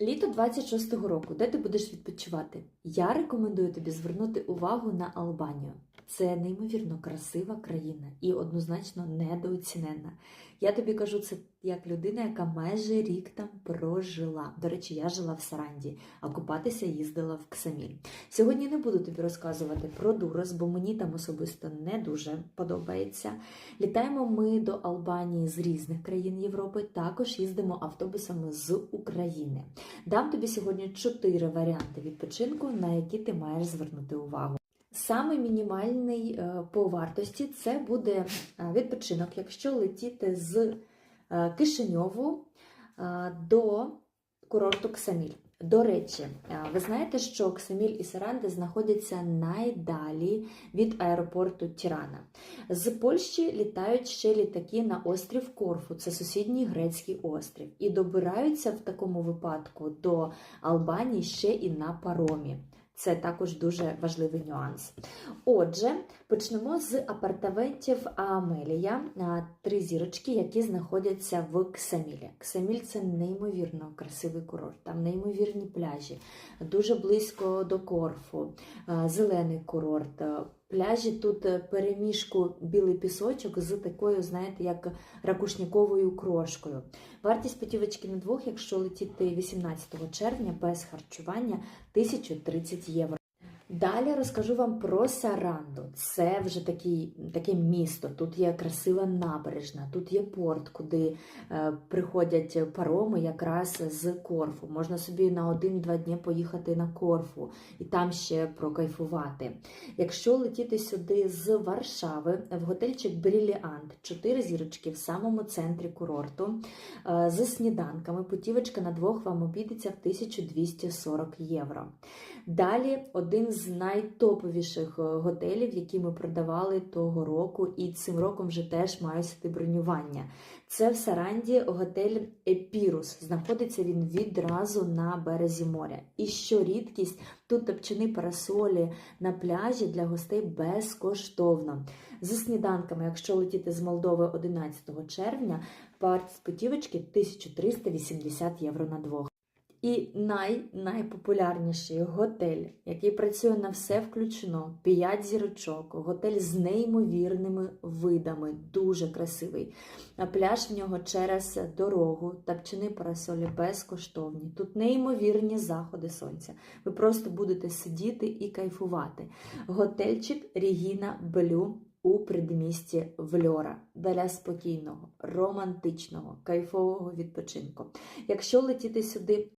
Літо 26-го року, де ти будеш відпочивати? Я рекомендую тобі звернути увагу на Албанію. Це неймовірно красива країна і однозначно недооціненна. Я тобі кажу це як людина, яка майже рік там прожила. До речі, я жила в Саранді, а купатися їздила в Ксаміль. Сьогодні не буду тобі розказувати про Дурос, бо мені там особисто не дуже подобається. Літаємо ми до Албанії з різних країн Європи. Також їздимо автобусами з України. Дам тобі сьогодні чотири варіанти відпочинку, на які ти маєш звернути увагу. Саме мінімальний е, по вартості це буде е, відпочинок, якщо летіти з е, Кишиньову до курорту Ксаміль. До речі, ви знаєте, що Ксаміль і Саранди знаходяться найдалі від аеропорту Тірана. З Польщі літають ще літаки на острів Корфу, це сусідній грецький острів, і добираються в такому випадку до Албанії ще і на паромі. Це також дуже важливий нюанс. Отже, почнемо з апартаментів Амелія, три зірочки, які знаходяться в Ксамілі. Ксаміль це неймовірно красивий курорт, там неймовірні пляжі, дуже близько до Корфу, зелений курорт. Пляжі тут е, переміжку білий пісочок з такою, знаєте, як ракушніковою крошкою. Вартість путівочки на двох, якщо летіти 18 червня без харчування, 1030 євро. Далі розкажу вам про Саранду. Це вже такий, таке місто. Тут є красива набережна, тут є порт, куди е, приходять пароми якраз з Корфу. Можна собі на один-два дні поїхати на Корфу і там ще прокайфувати. Якщо летіти сюди з Варшави, в готельчик Бріліант, 4 зірочки в самому центрі курорту, е, з сніданками, путівочка на двох вам обійдеться в 1240 євро. Далі один з найтоповіших е, готелів, які ми продавали того року, і цим роком вже теж маю сюди бронювання. Це в Саранді готель Епірус. Знаходиться він відразу на березі моря. І що рідкість, тут топчани парасолі на пляжі для гостей безкоштовно. З сніданками, якщо летіти з Молдови 11 червня, вартість путівочки 1380 євро на двох. І най, найпопулярніший готель, який працює на все включно, 5 зірочок, готель з неймовірними видами, дуже красивий. А пляж в нього через дорогу, тапчини парасолі безкоштовні. Тут неймовірні заходи сонця. Ви просто будете сидіти і кайфувати. Готельчик Рігіна Блю у предмісті Вльора для спокійного, романтичного, кайфового відпочинку. Якщо летіти сюди